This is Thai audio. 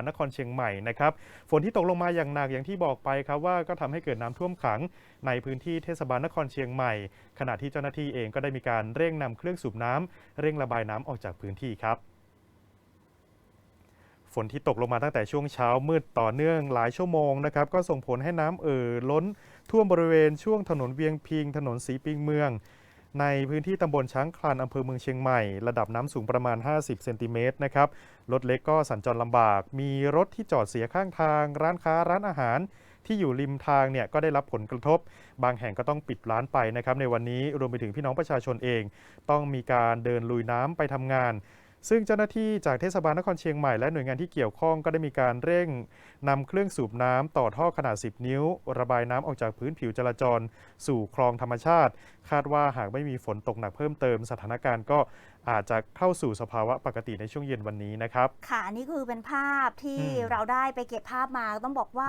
นครเชียงใหม่นะครับฝนที่ตกลงมาอย่างหนักอย่างที่บอกไปครับว่าก็ทำให้เกิดน้ำท่วมขังในพื้นที่เทศบาลนครเชียงใหม่ ขณะที่เจ้าหน้าที่เองก็ได้มีการเร่งนำเครื่องสูบน้ำเร่งระบายน้ำออกจากพื้นที่ครับฝนที่ตกลงมาตั้งแต่ช่วงเช้ามืดต่อเนื่องหลายชั่วโมงนะครับก็ส่งผลให้น้ำเอ่อล้นท่วมบริเวณช่วงถนนเวียงพิง ถนนสีปิงเมือง ในพื้นที่ตำบลช้างคลานอำเภอเมืองเชียงใหม่ ระดับน้ำสูงประมาณ 50 เซนติเมตรนะครับ รถเล็กก็สัญจรลำบาก มีรถที่จอดเสียข้างทาง ร้านค้าร้านอาหาร ที่อยู่ริมทางเนี่ยก็ได้รับผลกระทบ บางแห่งก็ต้องปิดร้านไปนะครับในวันนี้รวมไปถึงพี่น้องประชาชนเอง ต้องมีการเดินลุยน้ำไปทำงาน ซึ่งเจ้าหน้าที่จากเทศบาลนครเชียงใหม่และหน่วยงานที่เกี่ยวข้องก็ได้มีการเร่งนำเครื่องสูบน้ำต่อท่อขนาด 10 นิ้ว ระบายน้ำออกจากพื้นผิวจราจร สู่คลองธรรมชาติ คาดว่าหากไม่มีฝนตกหนักเพิ่มเติมสถานการณ์ก็อาจจะเข้าสู่สภาวะปกติในช่วงเย็นวันนี้นะครับ ค่ะ อันนี้คือเป็นภาพที่อืมเราได้ไปเก็บภาพมาต้องบอกว่า